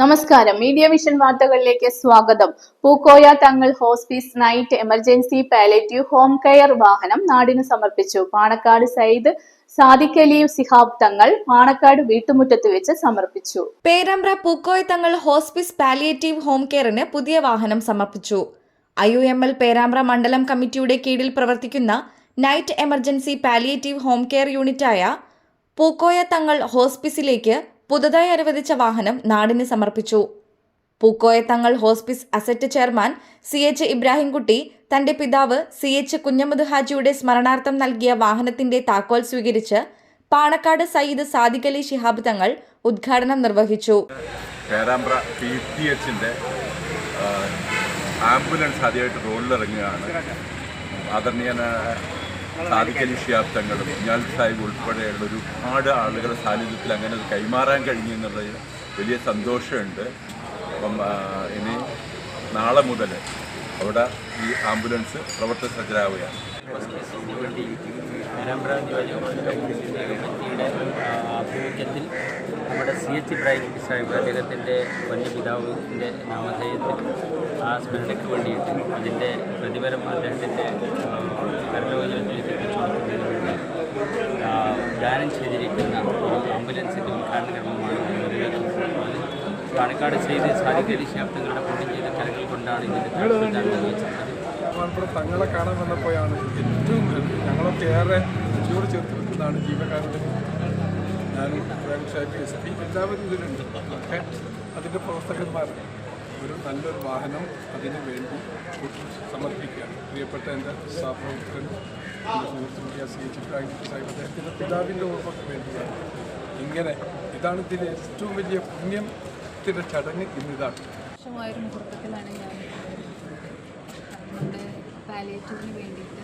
നമസ്കാരം. Media vision വാർത്തകളിലേക്ക് സ്വാഗതം. Pookoya Thangal hospice night emergency palliative home care വാഹനം നാടിന് സമർപ്പിച്ചു. പാണക്കാട് സയ്യിദ് സാദിഖ് അലി സിഹാബ് തങ്ങൾ പാണക്കാട് വീട്ടുമുറ്റത്ത് വെച്ച് സമർപ്പിച്ചു. Perambra Pookoya Thangal hospice palliative home കെയറിന് പുതിയ വാഹനം സമർപ്പിച്ചു. I U M L Perambra മണ്ഡലം കമ്മിറ്റിയുടെ കീഴിൽ പ്രവർത്തിക്കുന്ന night emergency palliative home care യൂണിറ്റായ Pookoya Thangal ഹോസ്പിസിലേക്ക് പുതുതായി അനുവദിച്ച വാഹനം നാടിന് സമർപ്പിച്ചു. Pookoya Thangal hospice asset chairman C H Ibrahimkutty തന്റെ പിതാവ് സി എച്ച് കുഞ്ഞമ്മദ് ഹാജിയുടെ സ്മരണാർത്ഥം നൽകിയ വാഹനത്തിന്റെ താക്കോൽ സ്വീകരിച്ച് പാണക്കാട് സയ്യിദ് സാദിഖ് അലി ശിഹാബ് തങ്ങൾ ഉദ്ഘാടനം നിർവഹിച്ചു. ആംബുലൻസ് ആദ്യമായിട്ട് റോഡിലിറങ്ങുകയാണ്. ആദരണീയനായ ഞാൻ തങ്ങളും കുഞ്ഞാൽ സാഹിബ് ഉൾപ്പെടെയുള്ള ഒരുപാട് ആളുകളുടെ സാന്നിധ്യത്തിൽ അങ്ങനെ അത് കൈമാറാൻ കഴിഞ്ഞു എന്നുള്ളത് വലിയ സന്തോഷമുണ്ട്. അപ്പം ഇനി നാളെ മുതൽ അവിടെ ഈ ആംബുലൻസ് പ്രവർത്തന സജ്ജരാവുകയാണ് നിയോജകമണ്ഡലത്തിന്റെ കമ്മിറ്റിയുടെ ആഭിമുഖ്യത്തിൽ നമ്മുടെ സി എച്ച് ഇബ്രാഹിം കുട്ടി സാഹിബ് അദ്ദേഹത്തിന്റെ വന്യപിതാവിന്റെ നാമധേയത്തിൽ ആ സ്മരണയ്ക്ക് വേണ്ടിയിട്ട് അതിന്റെ പ്രതിഫലം അദ്ദേഹത്തിന്റെ ദാനം ചെയ്തിരിക്കുന്ന ഒരു ആംബുലൻസിന്റെ ഉദ്ഘാടന ക്രമമാണ് പാണക്കാട് ചെയ്ത് സാദിഖ് ശാബ്ദങ്ങളുടെ പുണ്യം ചെയ്ത കരങ്ങൾ കൊണ്ടാണ് ഇതിന്റെ ദാനം മലപ്പുറം തങ്ങളെ കാണാൻ വന്നപ്പോഴാണ് ഏറ്റവും ഞങ്ങളൊക്കെ ഏറെ നെഞ്ചോട് ചേർത്ത് വെക്കുന്നതാണ് ജീവകാരുടെ ഞാനും എസ് പി എല്ലാവരും ഇതിലുണ്ട്. ഒക്കെ അതിന്റെ പ്രവർത്തകന്മാർ ഒരു നല്ലൊരു വാഹനം അതിന് വേണ്ടി സമർപ്പിക്കുകയാണ്. പ്രിയപ്പെട്ട എന്റെ സഹപ്രവർത്തകൻ എന്റെ സുഹൃത്തുക്കൾ സി എച്ച് സാഹിബ് അദ്ദേഹത്തിന്റെ പിതാവിന്റെ ഓർമ്മയ്ക്ക് വേണ്ടിയാണ് ഇങ്ങനെ ഇതാണ് ഇതിന്റെ ഏറ്റവും വലിയ പുണ്യത്തിന്റെ ചടങ്ങ് ഇന്നിതാണ്. മോശമായൊരു മുഹൂർത്തത്തിലാണ് ഞാൻ നമ്മുടെ പാലിയേറ്റീവിന് വേണ്ടിയിട്ട്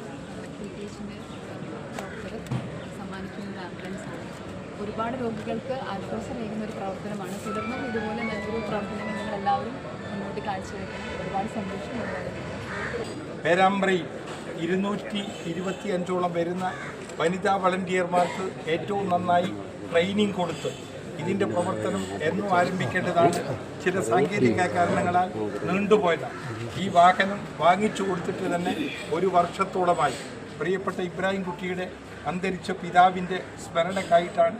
ബ്രിട്ടീഷിന്റെ ഡോക്ടർ സമ്മാനിക്കുന്നത് ആംബുലൻസ് ആംബുലൻസാണ് ഒരുപാട് രോഗികൾക്ക് ആശ്വാസമേകുന്ന ഒരു പ്രവർത്തനമാണ്. തുടർന്നും ഇതുപോലെ നല്ലൊരു പ്രവർത്തനം നിങ്ങളെല്ലാവരും മുന്നോട്ട് കാഴ്ചവെക്കണം ഒരുപാട് സന്തോഷം. പേരാമ്പ്രയിൽ ഇരുന്നൂറ്റി ഇരുപത്തി അഞ്ചോളം വരുന്ന വനിതാ വളണ്ടിയർമാർക്ക് ഏറ്റവും നന്നായി ട്രെയിനിങ് കൊടുത്ത് ഇതിന്റെ പ്രവർത്തനം എന്നും ആരംഭിക്കേണ്ടതാണ്. ചില സാങ്കേതിക കാരണങ്ങളാൽ നീണ്ടുപോയതാണ് ഈ വാഹനം വാങ്ങിച്ചു കൊടുത്തിട്ട് തന്നെ ഒരു വർഷത്തോളമായി. പ്രിയപ്പെട്ട ഇബ്രാഹിം കുട്ടിയുടെ അന്തരിച്ച പിതാവിന്റെ സ്മരണക്കായിട്ടാണ്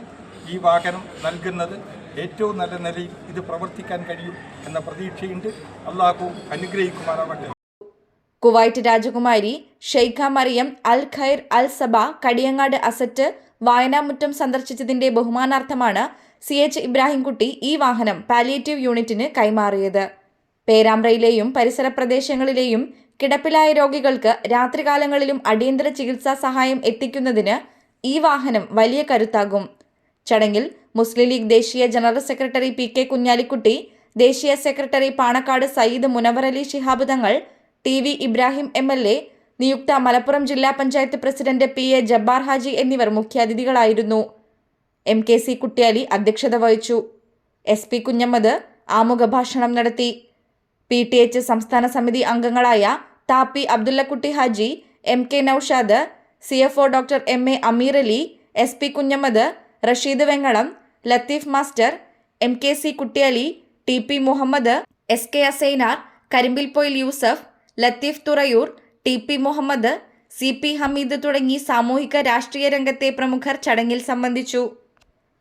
ഈ വാഹനം നൽകുന്നത്. ഏറ്റവും നല്ല നിലയിൽ ഇത് പ്രവർത്തിക്കാൻ കഴിയും എന്ന പ്രതീക്ഷയുണ്ട്. അള്ളാഹു അനുഗ്രഹിക്കുമാറാവട്ടെ. കുവൈറ്റ് രാജകുമാരി ഷെയ്ഖ മറിയം അൽ ഖൈർ അൽ സബ കടിയങ്ങാട് അസറ്റ് വായനാമുറ്റം സന്ദർശിച്ചതിന്റെ ബഹുമാനാർത്ഥമാണ് സി എച്ച് ഇബ്രാഹിംകുട്ടി ഈ വാഹനം പാലിയേറ്റീവ് യൂണിറ്റിന് കൈമാറിയത്. പേരാമ്പ്രയിലെയും പരിസര പ്രദേശങ്ങളിലെയും കിടപ്പിലായ രോഗികൾക്ക് രാത്രികാലങ്ങളിലും അടിയന്തര ചികിത്സാ സഹായം എത്തിക്കുന്നതിന് ഈ വാഹനം വലിയ കരുത്താകും. ചടങ്ങിൽ മുസ്ലിം ലീഗ് ദേശീയ general secretary P K Kunhalikutty ദേശീയ secretary Panakkad Sayyid Munavvar Ali Shihab Thangal T V Ibrahim M L A നിയുക്ത മലപ്പുറം ജില്ലാ panchayat president P A Jabbar Haji എന്നിവർ മുഖ്യാതിഥികളായിരുന്നു. എം കെ സി കുട്ടിയാലി അധ്യക്ഷത വഹിച്ചു. എസ് പി കുഞ്ഞമ്മദ് ആമുഖ ഭാഷണം നടത്തി. പി ടി എച്ച് സംസ്ഥാന സമിതി അംഗങ്ങളായ Thappi Abdullakutty Haji M K Naushad C F O doctor M A Ameer Ali S P Kunhammad Rasheed Vengalam Latheef master M K C Kuttiyali T P Muhammad S K Assainar Karimbilpoyil Yusuf Latheef Thurayur T P Muhammad C P Hameed തുടങ്ങി സാമൂഹിക രാഷ്ട്രീയ രംഗത്തെ പ്രമുഖർ ചടങ്ങിൽ സംബന്ധിച്ചു.